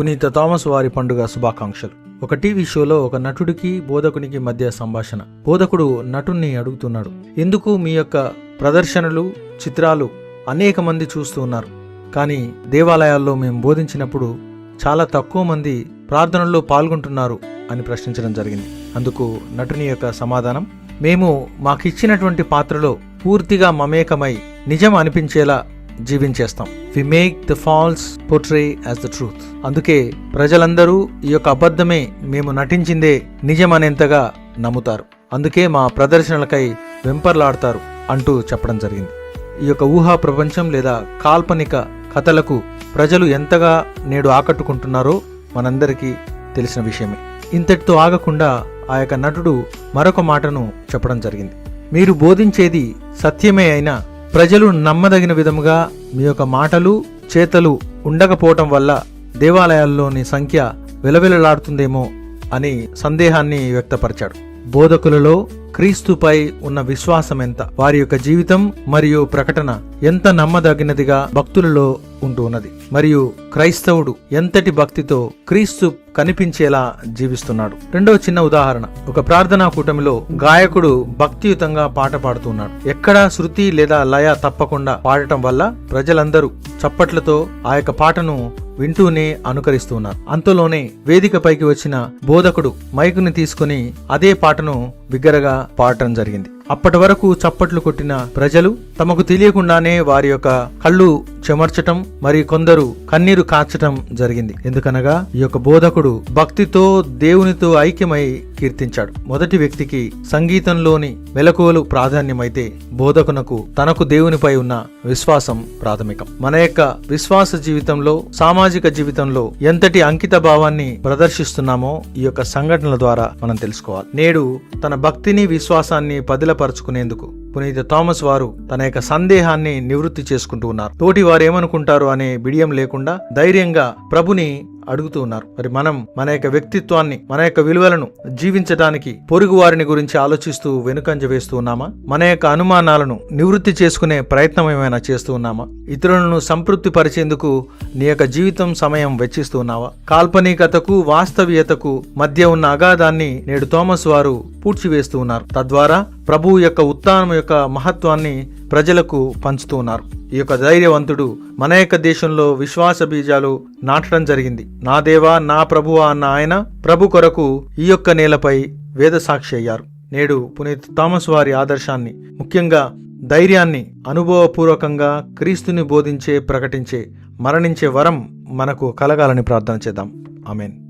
పునీత థామస్ వారి పండుగ శుభాకాంక్షలు. ఒక టీవీ షోలో ఒక నటుడికి బోధకునికి మధ్య సంభాషణ. బోధకుడు నటుణ్ణి అడుగుతున్నాడు. ఎందుకు మీ యొక్క ప్రదర్శనలు చిత్రాలు అనేక మంది చూస్తూ ఉన్నారు. కానీ దేవాలయాల్లో మేము బోధించినప్పుడు చాలా తక్కువ మంది ప్రార్థనల్లో పాల్గొంటున్నారు అని ప్రశ్నించడం జరిగింది. అందుకు నటుని యొక్క సమాధానం మేము మాకిచ్చినటువంటి పాత్రలో పూర్తిగా మమేకమై నిజం అనిపించేలా జీవించేస్తాం. We make the false portray as the truth అందుకే ప్రజలందరూ ఈ యొక్క అబద్ధమే మేము నటించిందే నిజం అనేంతగా నమ్ముతారు. అందుకే మా ప్రదర్శనలకై వెంపర్లాడతారు అంటూ చెప్పడం జరిగింది. ఈ యొక్క ఊహా ప్రపంచం లేదా కాల్పనిక కథలకు ప్రజలు ఎంతగా నేడు ఆకట్టుకుంటున్నారో మనందరికీ తెలిసిన విషయమే. ఇంతటితో ఆగకుండా ఆ యొక్క నటుడు మరొక మాటను చెప్పడం జరిగింది. మీరు బోధించేది సత్యమే అయినా ప్రజలు నమ్మదగిన విధముగా మీ యొక్క మాటలు చేతలు ఉండకపోవటం వల్ల దేవాలయాల్లోని సంఖ్య విలవిలలాడుతుందేమో అని సందేహాన్ని వ్యక్తపరిచాడు. బోధకులలో క్రీస్తుపై ఉన్న విశ్వాసం ఎంత? వారి యొక్క జీవితం మరియు ప్రకటన ఎంత నమ్మదగినదిగా భక్తులలో ఉంటూ ఉన్నది? మరియు క్రైస్తవుడు ఎంతటి భక్తితో క్రీస్తు కనిపించేలా జీవిస్తున్నాడు? రెండవ చిన్న ఉదాహరణ. ఒక ప్రార్థనా కూటమిలో గాయకుడు భక్తియుతంగా పాట పాడుతున్నాడు. ఎక్కడా శృతి లేదా లయ తప్పకుండా పాడటం వల్ల ప్రజలందరూ చప్పట్లతో ఆ యొక్క పాటను వింటూనే అనుకరిస్తున్నారు. అంతలోనే వేదికపైకి వచ్చిన బోధకుడు మైకుని తీసుకుని అదే పాటను బిగ్గరగా పాడటం జరిగింది. అప్పటి వరకు చప్పట్లు కొట్టిన ప్రజలు తమకు తెలియకుండానే వారి యొక్క కళ్ళు చెమర్చటం మరి కొందరు కన్నీరు కాచటం జరిగింది. ఎందుకనగా ఈ యొక్క బోధకుడు భక్తితో దేవునితో ఐక్యమై కీర్తించాడు. మొదటి వ్యక్తికి సంగీతంలోని మెలకువలు ప్రాధాన్యమైతే బోధకునకు తనకు దేవునిపై ఉన్న విశ్వాసం ప్రాథమికం. మన యొక్క విశ్వాస జీవితంలో సామాజిక జీవితంలో ఎంతటి అంకిత భావాన్ని ప్రదర్శిస్తున్నామో ఈ యొక్క సంఘటనల ద్వారా మనం తెలుసుకోవాలి. నేడు తన భక్తిని విశ్వాసాన్ని పదిలపరుచుకునేందుకు పునీత థామస్ వారు తన యొక్క సందేహాన్ని నివృత్తి చేసుకుంటూ ఉన్నారు. తోటి వారు ఏమనుకుంటారు అనే బిడియం లేకుండా ధైర్యంగా ప్రభుని అడుగుతూ ఉన్నారు. మరి మనం మన యొక్క వ్యక్తిత్వాన్ని మన యొక్క విలువలను జీవించడానికి పొరుగు వారిని గురించి ఆలోచిస్తూ వెనుకంజ వేస్తూ ఉన్నామా? మన యొక్క అనుమానాలను నివృత్తి చేసుకునే ప్రయత్నం ఏమైనా చేస్తూ ఉన్నామా? ఇతరులను సంతృప్తి పరిచేందుకు నీ యొక్క జీవితం సమయం వెచ్చిస్తూ ఉన్నావా? కాల్పనికతకు వాస్తవీయతకు మధ్య ఉన్న అగాధాన్ని నేడు థోమస్ వారు పూడ్చివేస్తూ ఉన్నారు. తద్వారా ప్రభువు యొక్క ఉత్థానం యొక్క మహత్వాన్ని ప్రజలకు పంచుతూ ఉన్నారు. ఈ యొక్క ధైర్యవంతుడు మన యొక్క దేశంలో విశ్వాస బీజాలు నాటడం జరిగింది. నా దేవా నా ప్రభువా అన్న ఆయన ప్రభు కొరకు ఈ యొక్క నేలపై వేద సాక్షి అయ్యారు. నేడు పునీత్ థామస్ వారి ఆదర్శాన్ని ముఖ్యంగా ధైర్యాన్ని అనుభవపూర్వకంగా క్రీస్తుని బోధించే ప్రకటించే మరణించే వరం మనకు కలగాలని ప్రార్థన చేద్దాం. ఆమెన్.